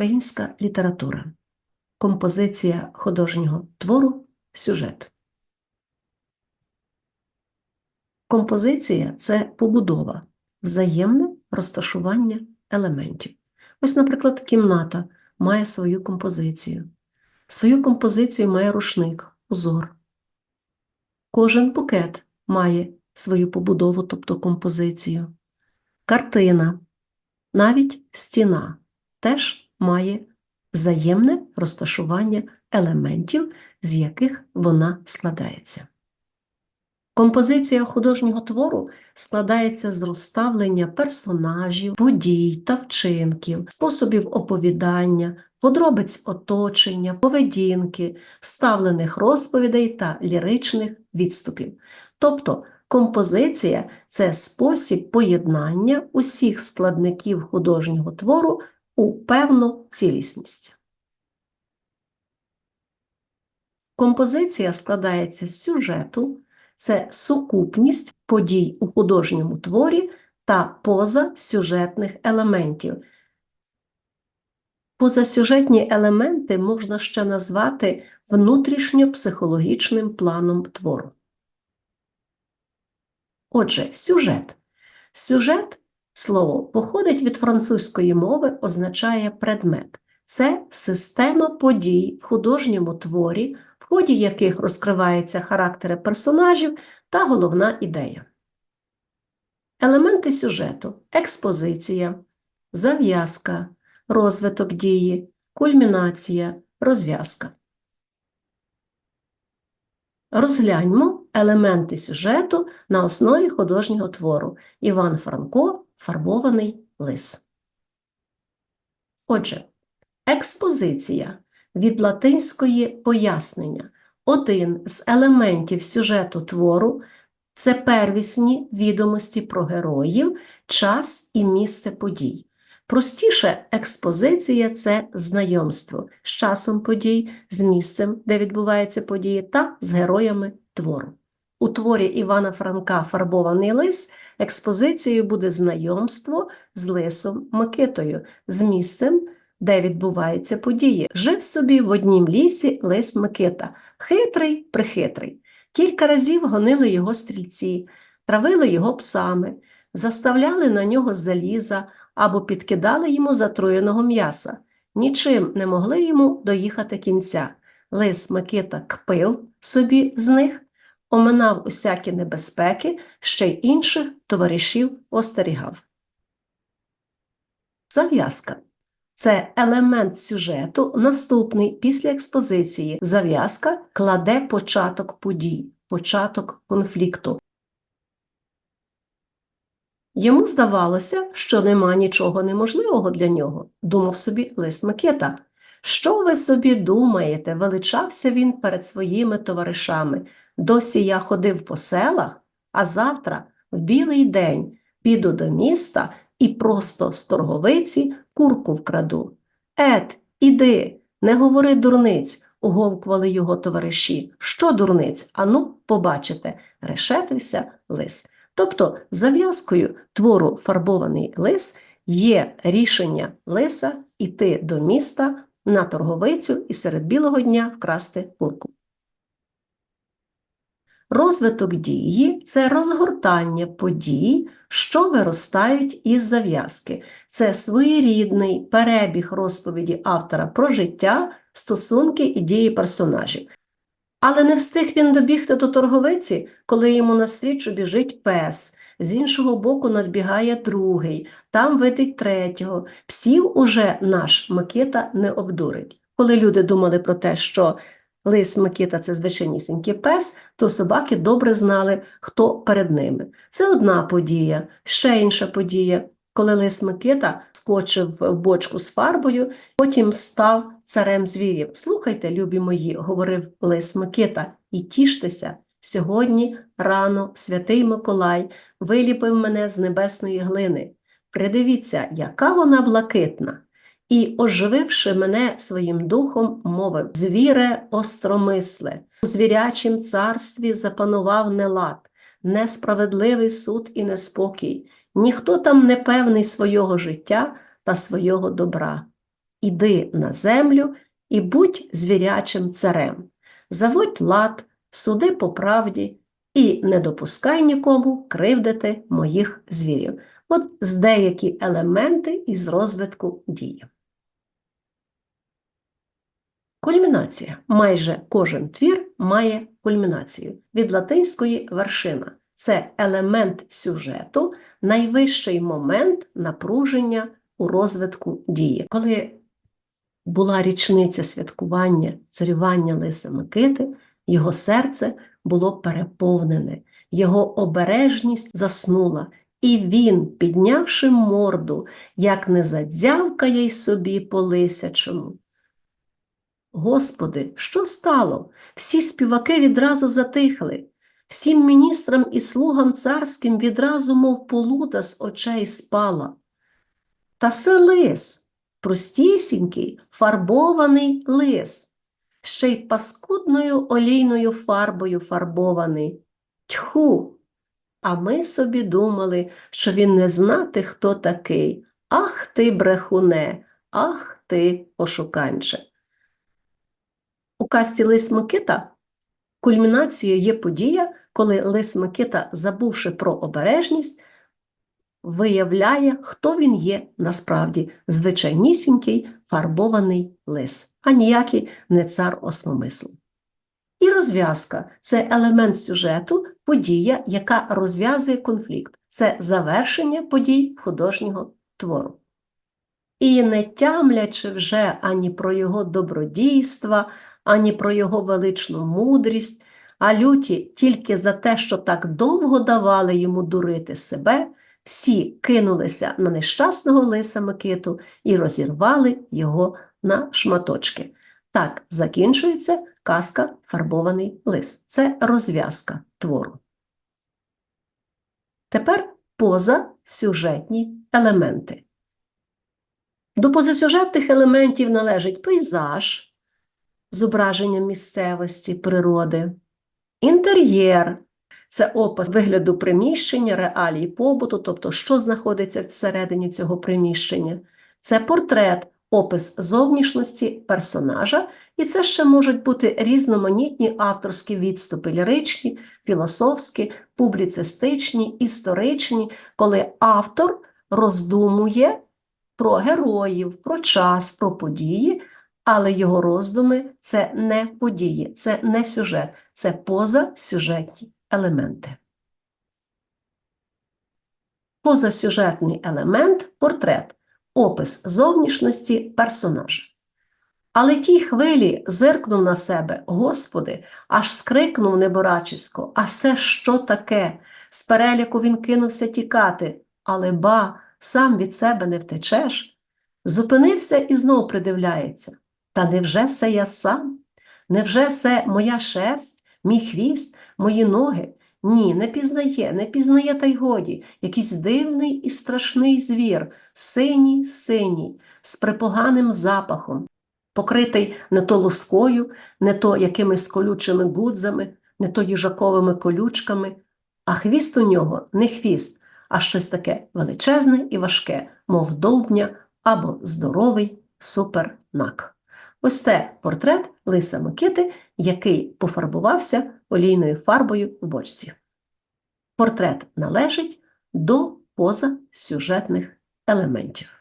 Українська література. Композиція художнього твору, сюжет. Композиція це побудова, взаємне розташування елементів. Ось, наприклад, кімната має свою композицію. Свою композицію має рушник, узор. Кожен букет має свою побудову, тобто композицію. Картина, навіть стіна теж має взаємне розташування елементів, з яких вона складається. Композиція художнього твору складається з розставлення персонажів, подій та вчинків, способів оповідання, подробиць оточення, поведінки, вставлених розповідей та ліричних відступів. Тобто композиція це спосіб поєднання усіх складників художнього твору у певну цілісність. Композиція складається з сюжету, це сукупність подій у художньому творі та позасюжетних елементів. Позасюжетні елементи можна ще назвати внутрішньопсихологічним планом твору. Отже, сюжет. Сюжет слово походить від французької мови, означає предмет. Це система подій в художньому творі, в ході яких розкриваються характери персонажів та головна ідея. Елементи сюжету експозиція, зав'язка, розвиток дії, кульмінація, розв'язка. Розгляньмо елементи сюжету на основі художнього твору Іван Франко Фарбований лис. Отже, експозиція від латинської пояснення. Один з елементів сюжету твору це первісні відомості про героїв, час і місце подій. Простіше, експозиція це знайомство з часом подій, з місцем, де відбуваються події, та з героями твору. У творі Івана Франка Фарбований лис експозицією буде знайомство з лисом Микитою, з місцем, де відбуваються події. Жив собі в однім лісі лис Микита, хитрий, прихитрий. Кілька разів гонили його стрільці, травили його псами, заставляли на нього заліза або підкидали йому затруєного м'яса. Нічим не могли йому доїхати кінця. Лис Микита кпив собі з них, оминав усякі небезпеки, ще й інших товаришів остерігав. Зав'язка це елемент сюжету, наступний після експозиції. Зав'язка кладе початок подій, початок конфлікту. Йому здавалося, що нема нічого неможливого для нього, думав собі лис Микита. Що ви собі думаєте? величався він перед своїми товаришами. Досі я ходив по селах, а завтра, в білий день, піду до міста і просто з торговиці курку вкраду. Ет, іди, не говори дурниць, уговкували його товариші. Що дурниць? Ану, побачите, решетився лис. Тобто зав'язкою твору фарбований лис є рішення лиса іти до міста на торговицю і серед білого дня вкрасти курку. Розвиток дії це розгортання подій, що виростають із зав'язки. Це своєрідний перебіг розповіді автора про життя, стосунки і дії персонажів. Але не встиг він добігти до торговиці, коли йому навстрічу біжить пес. З іншого боку надбігає другий, там видить третього. Псів уже наш Микита не обдурить. Коли люди думали про те, що лис Микита це звичайнісінький пес, то собаки добре знали, хто перед ними. Це одна подія, ще інша подія. Коли лис Микита скочив в бочку з фарбою, потім став царем звірів. Слухайте, любі мої, говорив лис Микита, і тіштеся. Сьогодні рано святий Миколай виліпив мене з небесної глини. Придивіться, яка вона блакитна. І, ожививши мене своїм духом, мовив звіре остромисле, у звірячім царстві запанував нелад, несправедливий суд і неспокій, ніхто там не певний свого життя та свого добра. Іди на землю і будь звірячим царем. Заводь лад, суди по правді і не допускай нікому кривдити моїх звірів. От з деякі елементи із розвитку дії. Кульмінація. Майже кожен твір має кульмінацію. Від латинської вершина. Це елемент сюжету, найвищий момент напруження у розвитку дії. Коли була річниця святкування царювання Лиса Микити, його серце було переповнене, його обережність заснула, і він, піднявши морду, як не задзявкає й собі по лисячому. Господи, що стало? Всі співаки відразу затихли, всім міністрам і слугам царським відразу, мов полуда з очей спала. Та се лис, простісінький, фарбований лис, ще й паскудною олійною фарбою фарбований. Тьху! А ми собі думали, що він не знати, хто такий. Ах ти, брехуне, ах ти, ошуканче. У касті Лис Микита кульмінацією є подія, коли Лис Микита, забувши про обережність, виявляє, хто він є насправді звичайнісінький фарбований лис, а ніякий не цар осмомисл. І розв'язка це елемент сюжету, подія, яка розв'язує конфлікт, це завершення подій художнього твору. І не тямлячи вже ані про його добродійства, ані про його величну мудрість, а люті тільки за те, що так довго давали йому дурити себе, всі кинулися на нещасного лиса Микиту і розірвали його на шматочки. Так закінчується казка Фарбований лис. Це розв'язка твору. Тепер позасюжетні елементи. До позасюжетних елементів належить пейзаж, зображення місцевості, природи, інтер'єр це опис вигляду приміщення, реалій побуту, тобто, що знаходиться всередині цього приміщення, це портрет, опис зовнішності персонажа, і це ще можуть бути різноманітні авторські відступи, ліричні, філософські, публіцистичні, історичні, коли автор роздумує про героїв, про час, про події, але його роздуми це не події, це не сюжет, це позасюжетні елементи. Позасюжетний елемент портрет, опис зовнішності персонажа. Але тій хвилі зиркнув на себе, Господи, аж скрикнув неборачисько, а це що таке? З переліку він кинувся тікати, але ба, сам від себе не втечеш. Зупинився і знов придивляється. Та невже це я сам? Невже це моя шерсть, мій хвіст, мої ноги? Ні, не пізнає, не пізнає, та й годі, якийсь дивний і страшний звір, синій, синій, з припоганим запахом, покритий не то лускою, не то якимись колючими гудзами, не то їжаковими колючками, а хвіст у нього не хвіст, а щось таке величезне і важке, мов долбня або здоровий супернак. Ось це портрет Лиса Микити, який пофарбувався олійною фарбою в бочці. Портрет належить до позасюжетних елементів.